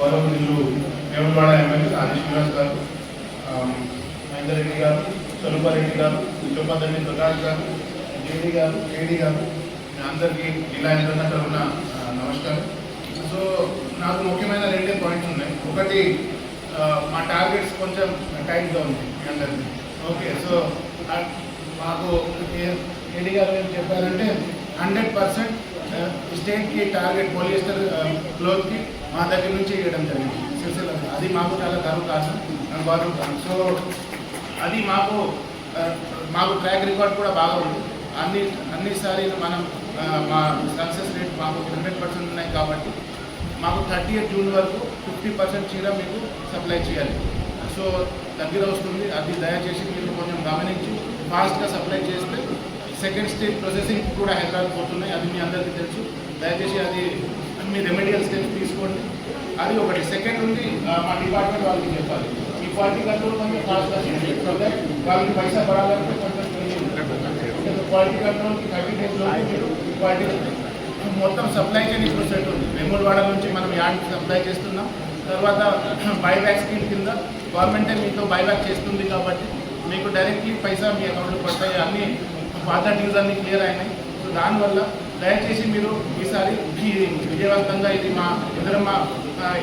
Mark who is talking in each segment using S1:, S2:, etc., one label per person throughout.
S1: గౌరవనీయులు వేములవాడ ఎమ్మెల్యే ఆది శ్రీనివాస్ గారు ఆ, మహేందర్ రెడ్డి గారు స్వరూపారెడ్డి గారు చొప్పదండి ప్రకాష్ గారు జేడీ గారు కేడీ గారు అందరికీ జిల్లా యంత్రాంగం తరఫున నమస్కారం. సో నాకు ముఖ్యమైన రెండే పాయింట్స్ ఉన్నాయి. ఒకటి మా టార్గెట్స్ కొంచెం టైట్గా ఉంది మీ అందరికీ. ఓకే సో మాకు కేడీ ఏడీ గారు ఏం చెప్పారంటే హండ్రెడ్ పర్సెంట్ స్టేట్కి టార్గెట్ పోలీస్టర్ క్లోత్కి మా దగ్గర నుంచి ఇవ్వడం జరిగింది. సిరిసిల్ల అది మాకు చాలా గర్వ గౌరవం సో అది మాకు మాకు ట్రాక్ రికార్డ్ కూడా బాగా ఉంది. అన్ని అన్నిసారి మనం మా సక్సెస్ రేట్ మాకు హండ్రెడ్ పర్సెంట్ ఉన్నాయి కాబట్టి మాకు థర్టీ ఎయిత్ జూన్ వరకు ఫిఫ్టీ పర్సెంట్ చీర మీకు సప్లై చేయాలి. సో దగ్గర వస్తుంది. అది దయచేసి మీరు కొంచెం గమనించి ఫాస్ట్గా సప్లై చేస్తే సెకండ్ స్టేజ్ ప్రాసెసింగ్ కూడా హైదరాబాద్ పోతున్నాయి. అది మీ అందరికీ తెలుసు. దయచేసి అది మీ రెమెడియల్ స్టెప్స్ తీసుకోండి. అది ఒకటి. సెకండ్ ఉంది మా డిపార్ట్మెంట్ వాళ్ళకి చెప్పాలి. ఈ క్వాలిటీ కంట్రోల్ కొంచెం ఫాస్ట్గా వాళ్ళకి పైసా పడాలంటే కొంచెం క్వాలిటీ కంట్రోల్కి థర్టీ డేస్లో మీరు క్వాలిటీ మొత్తం సప్లై చైన్ ఇప్పుడు సెట్ ఉంది. వెములవాడ నుంచి మనం యాడ్ సప్లై చేస్తున్నాం. తర్వాత బైబ్యాక్ స్కీమ్ కింద గవర్నమెంటే మీతో బైబ్యాక్ చేస్తుంది కాబట్టి మీకు డైరెక్ట్లీ పైసా మీ అకౌంట్లో పడతాయి. అన్ని పాత డ్యూస్ అన్ని క్లియర్ అయినాయి. సో దానివల్ల దయచేసి మీరు ఈసారి విజయవంతంగా ఇది మా ఇంద్రమ్మ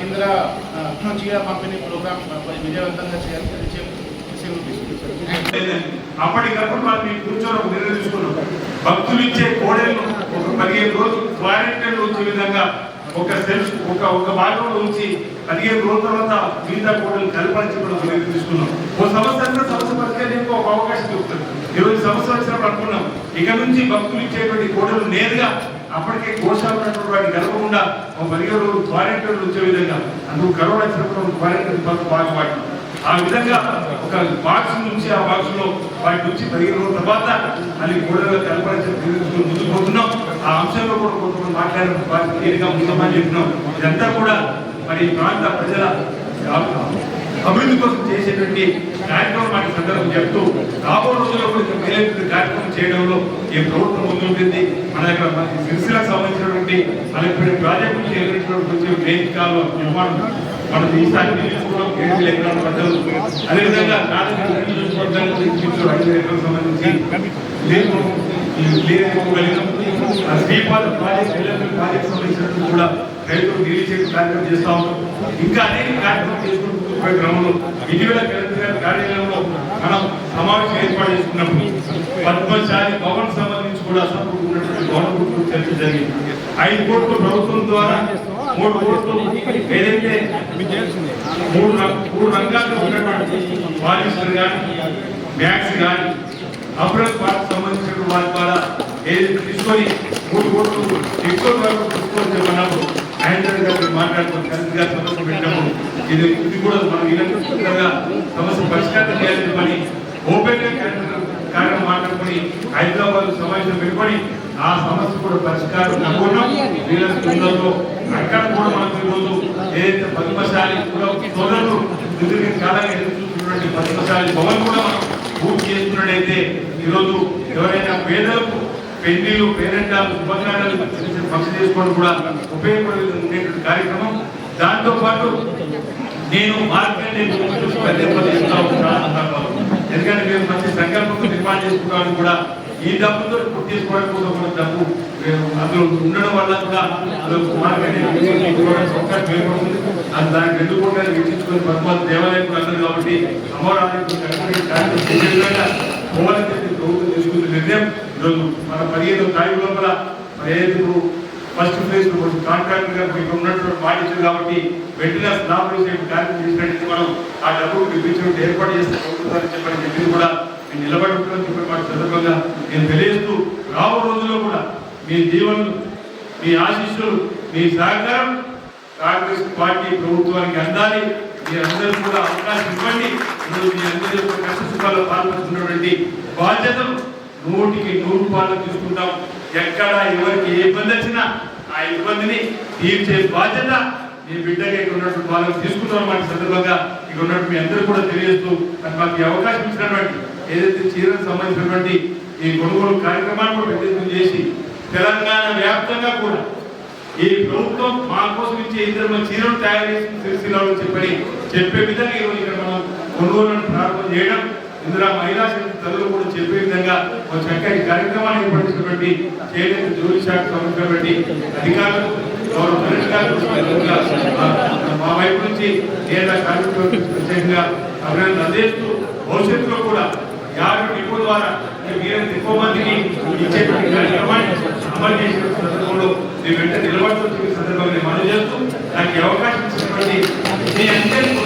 S1: ఇంద్ర చీర పంపిణీ ప్రోగ్రామ్ విజయవంతంగా చేయాలి. అది
S2: అప్పటికప్పుడు మనం మేము కూర్చొని ఒక నిర్ణయం తీసుకున్నాం భక్తులు ఇచ్చే కోడెలను ఒక పదిహేను రోజులు క్వారంటైన్ ఉంచే విధంగా ఒక సెల్ఫ్ ఒక ఒక భాగంలో ఉంచి పదిహేను రోజుల తర్వాత మిగతా కోడలు కలపాల్సి కూడా ఒక నిర్ణయం తీసుకున్నాం ఓ సమస్య సంవత్సరం పరిచయం ఒక అవకాశం దొరుకుతుంది. ఇరవై సంవత్సరాలు వచ్చినప్పుడు అనుకున్నాం ఇక నుంచి భక్తులు ఇచ్చేటువంటి కోడలు నేరుగా అప్పటికే కోశాలు ఉన్నటువంటి వాటిని కలపకుండా ఒక పదిహేను రోజులు క్వారంటైన్లు వచ్చే విధంగా అందుకు కరోనా వచ్చినప్పుడు క్వారంటైన్ బాగా వాటి ఆ విధంగా ఒక బాక్స్ నుంచి ఆ బాక్స్లో వాటి నుంచి పదిహేను రోజుల తర్వాత మళ్ళీ గోడలో కలపరించి ముందుకు పోతున్నాం. ఆ అంశంలో కూడా కొంతమంది మాట్లాడిన వారికి తీరిగా చెప్పినాం. ఇదంతా కూడా మరి ప్రాంత ప్రజల అభివృద్ధి కోసం చేసేటువంటి కార్యక్రమం మనకి సందర్భం చెప్తూ రాబో రోజుల్లో కూడా మేలైనటువంటి కార్యక్రమం చేయడంలో ఈ ప్రభుత్వం ముందుంటుంది మన దగ్గర సిరిసిలకు సంబంధించినటువంటి మనకి ప్రాజెక్టు చేసినటువంటి గ్రేట్ నిర్మాణం మనం ఈసారి నిలుచుకోవడం ఏడు ఎకరాల అదేవిధంగా కాలేజీ సంబంధించి ప్రాజెక్ట్ ప్రాజెక్ట్ సంబంధించినట్టు కూడా రైతులు రిలీజ్ కార్యక్రమం చేస్తా ఉన్నాం. ఇంకా అనేక కార్యక్రమం చేసుకుంటూ క్రమంలో ఇటీవల కలెక్టర్ గారి కార్యాలయంలో మనం సమావేశం ఏర్పాటు చేసుకున్నప్పుడు పద్మశాలి భవన్ సంబంధించి కూడా అసలు ఉన్నటువంటి భవన చర్చ జరిగింది. ఐదు కోట్ల ప్రభుత్వం ద్వారా మూడు కోట్లు ఏదైతే మూడు మూడు రంగాల్లో ఉన్నటువంటి పాలిస్టర్ కానీ మ్యాథ్స్ కానీ అప్రెస్ పార్క్ సంబంధించిన వారి ద్వారా ఏదైతే తీసుకొని మూడు కోట్లు ఎక్కువ తీసుకొని చెప్పినప్పుడు ఆయన గారు మాట్లాడుతున్న కలెక్టర్ గారు సమస్య పెట్టినప్పుడు ఇది ఇది కూడా మనం ఇలాంటి సమస్య పరిష్కారం చేయాలని పని. ఓపెన్గా కార్యక్రమం మాట్లాడుకొని హైదరాబాద్ సమావేశం పెట్టుకొని ఆ సమస్య కూడా పరిష్కారం అనుకున్నాం. వీళ్ళ తొందరలో అక్కడ కూడా మనకు ఈరోజు ఏదైతే పద్మశాలి కూడా సోదరులు సుదీర్ఘ కాలంగా ఎదుర్కొంటున్నటువంటి పద్మశాలి భవన్ కూడా మనం పూర్తి చేస్తున్నట్టయితే ఈరోజు ఎవరైనా పేదలకు పెళ్ళిలు పేరెంటాలు ఉపకారాలు చిన్న ఫంక్షన్ చేసుకోవడం కూడా ఉపయోగపడే ఉండేటువంటి కార్యక్రమం. దాంతో పాటు నేను మార్కెట్ చూసి ఉంటాను ఎందుకంటే మేము మంచి సంకల్పంతో నిర్మాణం చేసుకుంటామని కూడా ఈ డబ్బుతో పూర్తి చేసుకోవడం కోసం కూడా డబ్బు అందులో ఉండడం వల్ల కూడా అందులో మార్కెట్ సౌకర్యం అది దానికి రెండు కోట్ల వెచ్చించుకొని పద్మాలు దేవాలయం కూడా అందరు కాబట్టి అమరావతి ప్రభుత్వం తీసుకున్న నిర్ణయం ఈరోజు మన పదిహేను తారీఖు లోపల మరి ఇప్పుడు ఫస్ట్ ఫేజ్ కాంట్రాక్టర్ గారు మీకు ఉన్నటువంటి పాటించారు కాబట్టి వెంటనే స్లాబ్ వేసే కార్యక్రమం చేసినట్టు మనం ఆ డబ్బు ఇప్పించినట్టు ఏర్పాటు చేస్తే ప్రభుత్వాన్ని చెప్పని చెప్పి కూడా నేను నిలబడి ఉంటుందని చెప్పిన మాట సందర్భంగా నేను తెలియజేస్తూ రాబో రోజుల్లో కూడా మీ జీవనం మీ ఆశీస్సులు మీ సహకారం కాంగ్రెస్ పార్టీ ప్రభుత్వానికి అందాలి. మీరందరూ కూడా అవకాశం ఇవ్వండి. ఈరోజు మీ అందరి యొక్క కష్ట సుఖాల్లో పాల్పడుతున్నటువంటి బాధ్యతలు నూటికి నూరు పాలు తీసుకుంటాం. ఎక్కడ ఎవరికి ఏ ఇబ్బంది వచ్చినా ఆ ఇబ్బందిని తీర్చే బాధ్యత మీ బిడ్డగా ఇక్కడ ఉన్నటువంటి వాళ్ళకి తీసుకుంటాం అన్నమాట సందర్భంగా. ఇక్కడ ఉన్నట్టు మీ అందరూ కూడా తెలియజేస్తూ మరి మాకు అవకాశం ఇచ్చినటువంటి ఏదైతే చీరకు సంబంధించినటువంటి ఈ కొనుగోలు కార్యక్రమాన్ని కూడా చేసి తెలంగాణ వ్యాప్తంగా కూడా ఈ ప్రభుత్వం మా కోసం ఇచ్చే ఇద్దరు మన చీరలు తయారు చేసి సిరిసిల్లలో చెప్పని చెప్పే విధంగా ఈరోజు ఇక్కడ మనం కొనుగోలను ప్రారంభం చేయడం ఇందులో మహిళా శక్తి తల్లులు కూడా చెప్పే విధంగా ఒక చక్కటి కార్యక్రమాన్ని ఏర్పడినటువంటి చేనేత జోలి శాఖ సంబంధించినటువంటి అధికారులు గౌరవ కలెక్టర్ మా- వైపు నుంచి నేను కార్యక్రమం ప్రత్యేకంగా అభినందన అందిస్తూ భవిష్యత్తులో కూడా యాభై డిపో ద్వారా మీరు ఎక్కువ మందికి ఇచ్చేటువంటి కార్యక్రమాన్ని అమలు చేసిన సందర్భంలో వెంట నిలబడుతున్న సందర్భంగా మనం చేస్తూ నాకు అవకాశం ఇచ్చినటువంటి మీ అందరికీ